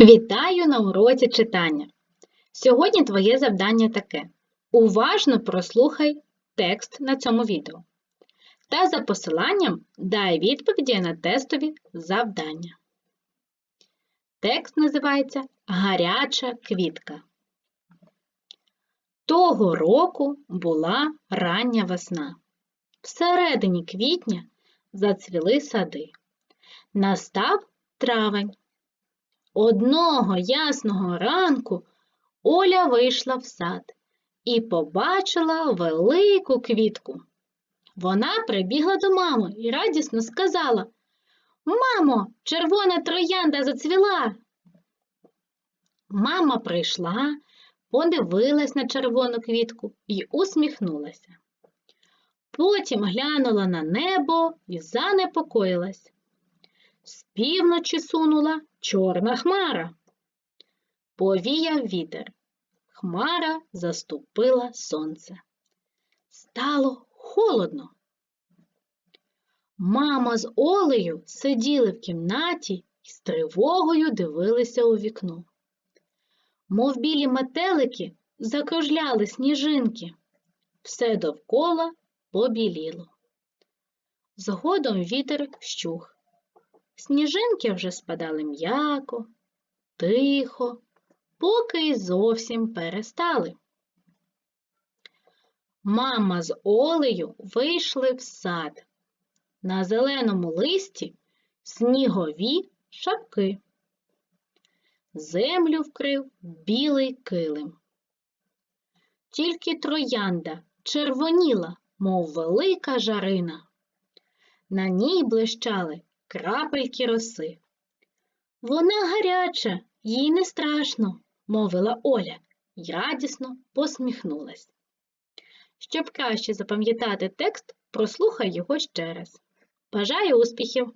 Вітаю на уроці читання. Сьогодні твоє завдання таке: уважно прослухай текст на цьому відео та за посиланням дай відповіді на тестові завдання. Текст називається Гаряча квітка. Того року була рання весна. Всередині квітня зацвіли сади. Настав травень. Одного ясного ранку Оля вийшла в сад і побачила велику квітку. Вона прибігла до мами і радісно сказала Мамо, червона троянда зацвіла. Мама прийшла, подивилась на червону квітку і усміхнулася. Потім глянула на небо і занепокоїлась. Півночі сунула чорна хмара. Повіяв вітер. Хмара заступила сонце. Стало холодно. Мама з Олею сиділи в кімнаті і з тривогою дивилися у вікно. Мов білі метелики закружляли сніжинки. Все довкола побіліло. Згодом вітер щух. Сніжинки вже спадали м'яко, тихо, поки й зовсім перестали. Мама з Олею вийшли в сад. На зеленому листі снігові шапки. Землю вкрив білий килим. Тільки троянда червоніла, мов велика жарина. На ній блищали крапельки роси. Вона гаряча, їй не страшно, мовила Оля й радісно посміхнулась. Щоб краще запам'ятати текст, прослухай його ще раз. Бажаю успіхів!